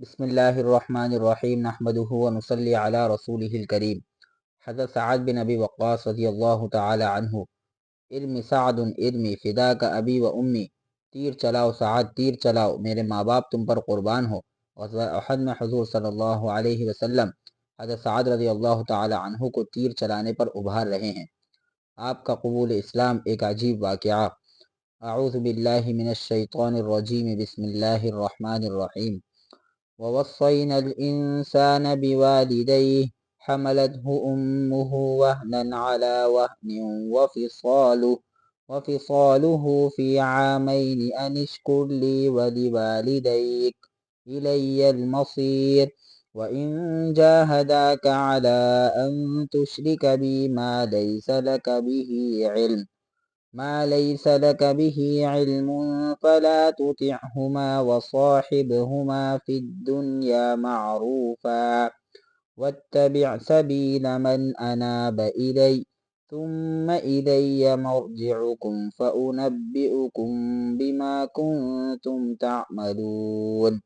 بسم اللہ الرحمن الرحیم نحمده و نصلی علی رسوله الكریم حضرت سعد بن ابی وقاص رضی اللہ تعالی عنہ ارمی سعد ارمی فداک ابی و امی، تیر چلاؤ سعد، تیر چلاؤ، میرے ماں باپ تم پر قربان ہو. غزوہ احد میں حضور صلی اللہ علیہ وسلم حضرت سعد رضی اللہ تعالی عنہ کو تیر چلانے پر ابھار رہے ہیں۔ آپ کا قبول اسلام ایک عجیب واقعہ۔ اعوذ باللہ من الشیطان الرجیم، بسم اللہ الرحمن الرحیم۔ ووصينا الإنسان بوالديه حملته أمه وهنا على وهن وفصاله وفصاله في عامين أن اشكر لي ولوالديك إلي المصير وإن جاهداك على أن تشرك بي ما ليس لك به علم. ما ليس لك به علم فلا تطعهما وصاحبهما في الدنيا معروفا. واتبع سبيل من أناب إلي ثم إلي مرجعكم فأنبئكم بما كنتم تعملون.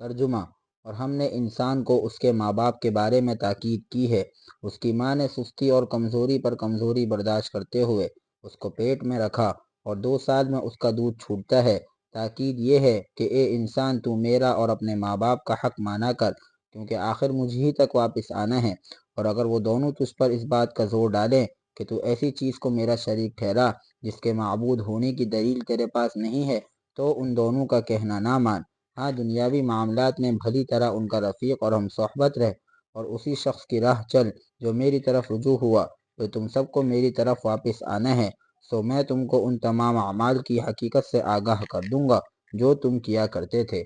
ترجمہ اور ہم نے انسان کو اس کے ماں باپ کے بارے میں تاکید کی ہے۔ اس کی ماں نے سستی اور کمزوری پر کمزوری برداشت کرتے ہوئے اس کو پیٹ میں رکھا اور دو سال میں اس کا دودھ چھوٹتا ہے۔ تاکید یہ ہے کہ اے انسان، تو میرا اور اپنے ماں باپ کا حق مانا کر، کیونکہ آخر مجھ ہی تک واپس آنا ہے۔ اور اگر وہ دونوں تجھ پر اس بات کا زور ڈالیں کہ تو ایسی چیز کو میرا شریک ٹھہرا جس کے معبود ہونے کی دلیل تیرے پاس نہیں ہے، تو ان دونوں کا کہنا نہ مان۔ ہاں دنیاوی معاملات میں بھلی طرح ان کا رفیق اور ہم صحبت رہ اور اسی شخص کی راہ چل جو میری طرف رجوع ہوا، تو تم سب کو میری طرف واپس آنا ہے۔ سو میں تم کو ان تمام اعمال کی حقیقت سے آگاہ کر دوں گا جو تم کیا کرتے تھے۔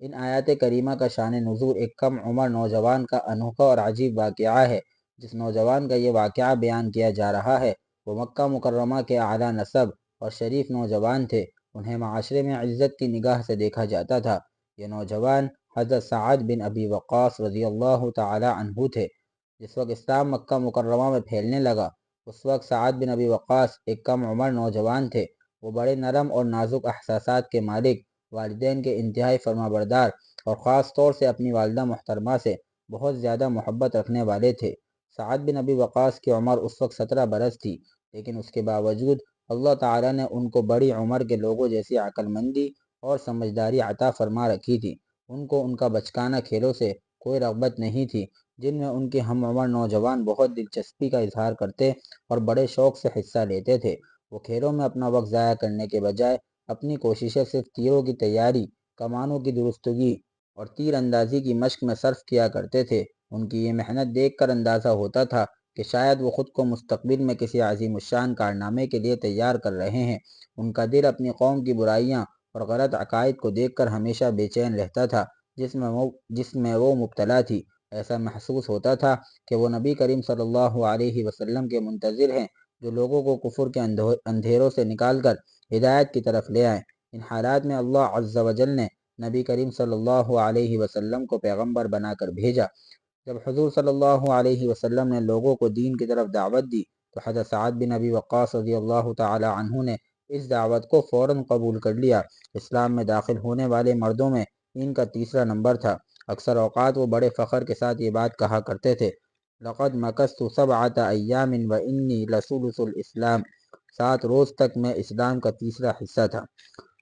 ان آیات کریمہ کا شان نزول ایک کم عمر نوجوان کا انوکھا اور عجیب واقعہ ہے، جس نوجوان کا یہ واقعہ بیان کیا جا رہا ہے۔ وہ مکہ مکرمہ کے اعلیٰ نصب اور شریف نوجوان تھے۔ انہیں معاشرے میں عزت کی نگاہ سے دیکھا جاتا تھا۔ یہ نوجوان حضرت سعد بن ابی وقاص رضی اللہ تعالی عنہ تھے۔ جس وقت اسلام مکہ مکرمہ میں پھیلنے لگا، اس وقت سعد بن ابی وقاص ایک کم عمر نوجوان تھے۔ وہ بڑے نرم اور نازک احساسات کے مالک، والدین کے انتہائی فرما بردار اور خاص طور سے اپنی والدہ محترمہ سے بہت زیادہ محبت رکھنے والے تھے۔ سعد بن ابی وقاص کی عمر اس وقت سترہ برس تھی، لیکن اس کے باوجود اللہ تعالیٰ نے ان کو بڑی عمر کے لوگوں جیسی عقل مندی اور سمجھداری عطا فرما رکھی تھی۔ ان کو ان کا بچکانہ کھیلوں سے کوئی رغبت نہیں تھی، جن میں ان کے ہم عمر نوجوان بہت دلچسپی کا اظہار کرتے اور بڑے شوق سے حصہ لیتے تھے۔ وہ کھیلوں میں اپنا وقت ضائع کرنے کے بجائے اپنی کوششیں صرف تیروں کی تیاری، کمانوں کی درستگی اور تیر اندازی کی مشق میں صرف کیا کرتے تھے۔ ان کی یہ محنت دیکھ کر اندازہ ہوتا تھا کہ شاید وہ خود کو مستقبل میں کسی عظیم الشان کارنامے کے لیے تیار کر رہے ہیں۔ ان کا دل اپنی قوم کی برائیاں اور غلط عقائد کو دیکھ کر ہمیشہ بے چین رہتا تھا، جس میں وہ، جس میں وہ مبتلا تھی۔ ایسا محسوس ہوتا تھا کہ وہ نبی کریم صلی اللہ علیہ وسلم کے منتظر ہیں، جو لوگوں کو کفر کے اندھیروں سے نکال کر ہدایت کی طرف لے آئیں ان حالات میں اللہ عز و جل نے نبی کریم صلی اللہ علیہ وسلم کو پیغمبر بنا کر بھیجا۔ جب حضور صلی اللہ علیہ وسلم نے لوگوں کو دین کی طرف دعوت دی، تو حضرت سعد بن نبی وقاص رضی اللہ تعالی عنہ نے اس دعوت کو فوراً قبول کر لیا۔ اسلام میں داخل ہونے والے مردوں میں ان کا تیسرا نمبر تھا۔ اکثر اوقات وہ بڑے فخر کے ساتھ یہ بات کہا کرتے تھے۔ لقد مکست سبعت ایام و انی لسلس الاسلام۔ سات روز تک میں اسلام کا تیسرا حصہ تھا۔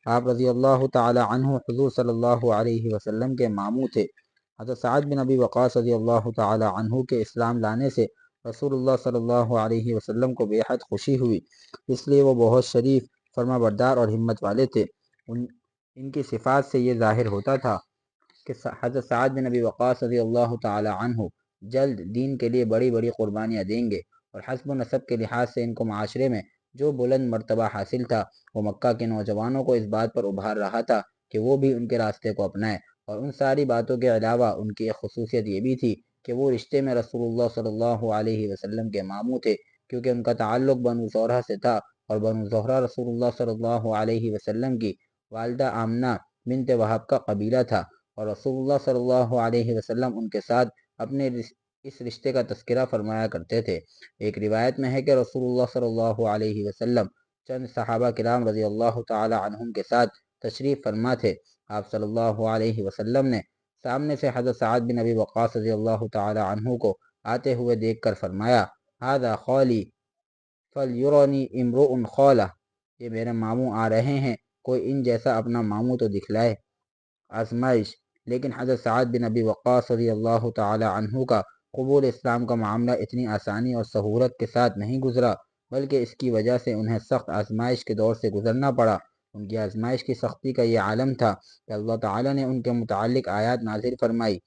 آپ رضی اللہ تعالی عنہ حضور صلی اللہ علیہ وسلم کے ماموں تھے۔ حضرت سعد بن ابی وقاص رضی اللہ تعالی عنہ کے اسلام لانے سے رسول اللہ صلی اللہ علیہ وسلم کو بے حد خوشی ہوئی۔ اس لیے وہ بہت شریف، فرما بردار اور ہمت والے تھے۔ ان ان کی صفات سے یہ ظاہر ہوتا تھا کہ حضرت سعد بن نبی وقاص رضی اللہ تعالی عنہ جلد دین کے لیے بڑی بڑی قربانیاں دیں گے اور حسب و نصب کے لحاظ سے ان کو معاشرے میں جو بلند مرتبہ حاصل تھا، وہ مکہ کے نوجوانوں کو اس بات پر ابھار رہا تھا کہ وہ بھی ان کے راستے کو اپنائیں اور ان ساری باتوں کے علاوہ ان کی ایک خصوصیت یہ بھی تھی کہ وہ رشتے میں رسول اللہ صلی اللہ علیہ وسلم کے ماموں تھے، کیونکہ ان کا تعلق بنو زہرہ سے تھا اور بنو زہرہ رسول اللہ صلی اللہ علیہ وسلم کی والدہ آمنہ بنت وحب کا قبیلہ تھا اور رسول اللہ صلی اللہ علیہ وسلم ان کے ساتھ اپنے اس رشتے کا تذکرہ فرمایا کرتے تھے۔ ایک روایت میں ہے کہ رسول اللہ صلی اللہ علیہ وسلم چند صحابہ کرام رضی اللہ تعالی عنہم کے ساتھ تشریف فرما تھے۔ آپ صلی اللہ علیہ وسلم نے سامنے سے حضرت سعد بن نبی وقاص رضی اللہ تعالی عنہ کو آتے ہوئے دیکھ کر فرمایا هذا خولی فلیرونی امرؤ خولہ یہ میرے ماموں آ رہے ہیں، کوئی ان جیسا اپنا ماموں تو دکھلائے۔ آزمائش، لیکن حضرت سعد بن نبی وقاص رضی اللہ تعالی عنہ کا قبول اسلام کا معاملہ اتنی آسانی اور سہولت کے ساتھ نہیں گزرا، بلکہ اس کی وجہ سے انہیں سخت آزمائش کے دور سے گزرنا پڑا۔ ان کی آزمائش کی سختی کا یہ عالم تھا کہ اللہ تعالیٰ نے ان کے متعلق آیات نازل فرمائی۔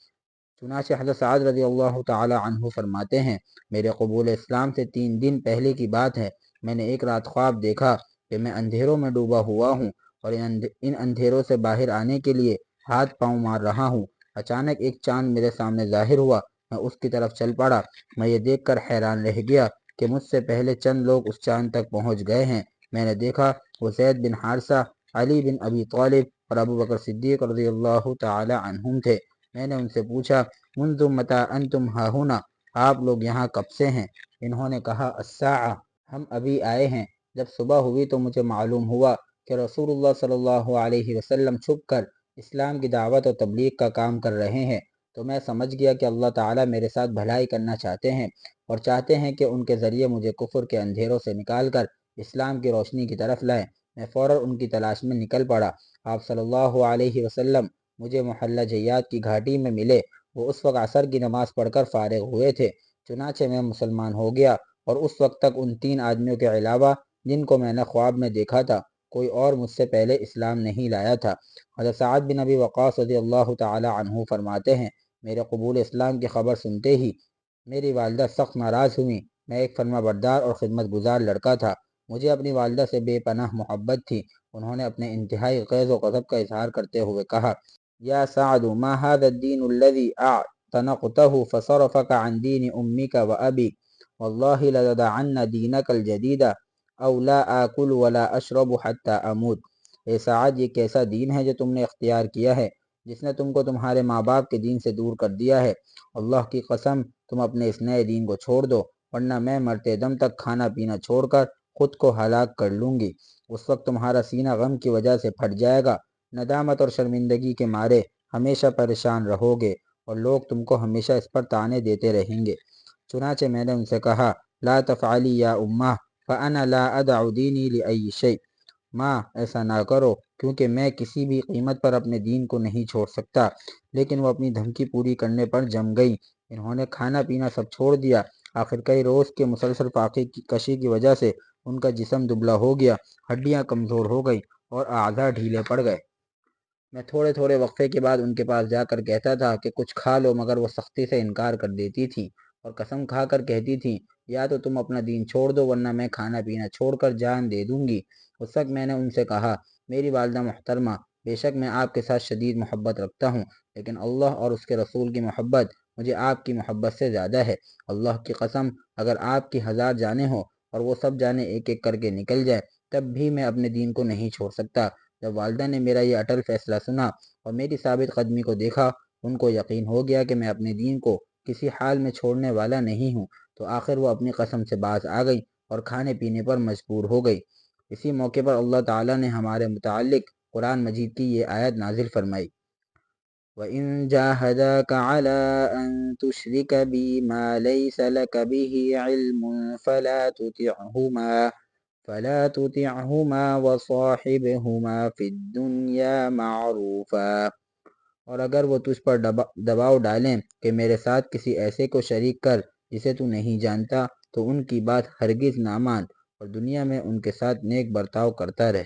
چنانچہ حضرت سعد رضی اللہ تعالی عنہ فرماتے ہیں، میرے قبول اسلام سے تین دن پہلے کی بات ہے، میں نے ایک رات خواب دیکھا کہ میں اندھیروں میں ڈوبا ہوا ہوں اور ان اندھیروں سے باہر آنے کے لیے ہاتھ پاؤں مار رہا ہوں۔ اچانک ایک چاند میرے سامنے ظاہر ہوا، میں اس کی طرف چل پڑا۔ میں یہ دیکھ کر حیران رہ گیا کہ مجھ سے پہلے چند لوگ اس چاند تک پہنچ گئے ہیں۔ میں نے دیکھا وہ زید بن حارثہ، علی بن ابی طالب اور ابو بکر صدیق رضی اللہ تعالی عنہم تھے۔ میں نے ان سے پوچھا، منذ متا انتم ہاہونا آپ لوگ یہاں کب سے ہیں؟ انہوں نے کہا الساعہ ہم ابھی آئے ہیں۔ جب صبح ہوئی تو مجھے معلوم ہوا کہ رسول اللہ صلی اللہ علیہ وسلم چھپ کر اسلام کی دعوت و تبلیغ کا کام کر رہے ہیں۔ تو میں سمجھ گیا کہ اللہ تعالیٰ میرے ساتھ بھلائی کرنا چاہتے ہیں اور چاہتے ہیں کہ ان کے ذریعے مجھے کفر کے اندھیروں سے نکال کر اسلام کی روشنی کی طرف لائیں۔ میں فوراً ان کی تلاش میں نکل پڑا۔ آپ صلی اللہ علیہ وسلم مجھے محلہ جیات کی گھاٹی میں ملے۔ وہ اس وقت عصر کی نماز پڑھ کر فارغ ہوئے تھے۔ چنانچہ میں مسلمان ہو گیا اور اس وقت تک ان تین آدمیوں کے علاوہ جن کو میں نے خواب میں دیکھا تھا، کوئی اور مجھ سے پہلے اسلام نہیں لایا تھا۔ حضرت سعد بن نبی وقاص رضی اللہ تعالی عنہ فرماتے ہیں، میرے قبول اسلام کی خبر سنتے ہی میری والدہ سخت ناراض ہوئی۔ میں ایک فرما بردار اور خدمت گزار لڑکا تھا۔ مجھے اپنی والدہ سے بے پناہ محبت تھی۔ انہوں نے اپنے انتہائی قیض و غضب کا اظہار کرتے ہوئے کہا، یا سعد، ما هذا الدين الذي اعتنقته فصرفك عن دين امك وابيك والله لدعن دينك الجديد او لا آكل ولا اشرب حتى اموت۔ اے سعد، یہ کیسا دین ہے جو تم نے اختیار کیا ہے، جس نے تم کو تمہارے ماں باپ کے دین سے دور کر دیا ہے؟ اللہ کی قسم، تم اپنے اس نئے دین کو چھوڑ دو، ورنہ میں مرتے دم تک کھانا پینا چھوڑ کر خود کو ہلاک کر لوں گی۔ اس وقت تمہارا سینہ غم کی وجہ سے پھٹ جائے گا۔ ندامت اور شرمندگی کے مارے ہمیشہ پریشان رہو گے اور لوگ تم کو ہمیشہ اس پر تانے دیتے رہیں گے۔ چنانچہ میں نے ان سے کہا، لا تفعلی یا امہ، فانا لا ادع دینی لی شیء۔ ماں، ایسا نہ کرو، کیونکہ میں کسی بھی قیمت پر اپنے دین کو نہیں چھوڑ سکتا۔ لیکن وہ اپنی دھمکی پوری کرنے پر جم گئی انہوں نے کھانا پینا سب چھوڑ دیا۔ آخر کئی روز کے مسلسل فاقی کی کشی کی وجہ سے ان کا جسم دبلا ہو گیا، ہڈیاں کمزور ہو گئی اور اعضاء ڈھیلے پڑ گئے۔ میں تھوڑے تھوڑے وقفے کے بعد ان کے پاس جا کر کہتا تھا کہ کچھ کھا لو مگر وہ سختی سے انکار کر دیتی تھی اور قسم کھا کر کہتی تھی، یا تو تم اپنا دین چھوڑ دو ورنہ میں کھانا پینا چھوڑ کر جان دے دوں گی۔ اس وقت میں نے ان سے کہا، میری والدہ محترمہ، بے شک میں آپ کے ساتھ شدید محبت رکھتا ہوں، لیکن اللہ اور اس کے رسول کی محبت مجھے آپ کی محبت سے زیادہ ہے۔ اللہ کی قسم، اگر آپ کی ہزار جانے ہوں اور وہ سب جانے ایک ایک کر کے نکل جائے، تب بھی میں اپنے دین کو نہیں چھوڑ سکتا۔ جب والدہ نے میرا یہ اٹل فیصلہ سنا اور میری ثابت قدمی کو دیکھا، ان کو یقین ہو گیا کہ میں اپنے دین کو کسی حال میں چھوڑنے والا نہیں ہوں، تو آخر وہ اپنی قسم سے باز آ گئی اور کھانے پینے پر مجبور ہو گئی۔ اسی موقع پر اللہ تعالیٰ نے ہمارے متعلق قرآن مجید کی یہ آیت نازل فرمائی۔ وَإِن جَاهَدَاكَ عَلَىٰ أَن تُشْرِكَ بِي مَا لَيْسَ لَكَ بِهِ عِلْمٌ فَلَا تُطِعْهُمَا فَلَا تُطِعْهُمَا وَصَاحِبْهُمَا فِي الدُّنْيَا مَعْرُوفًا۔ اور اگر وہ تجھ پر دباؤ ڈالیں کہ میرے ساتھ کسی ایسے کو شریک کر جسے تو نہیں جانتا، تو ان کی بات ہرگز نہ مان اور دنیا میں ان کے ساتھ نیک برتاؤ کرتا رہ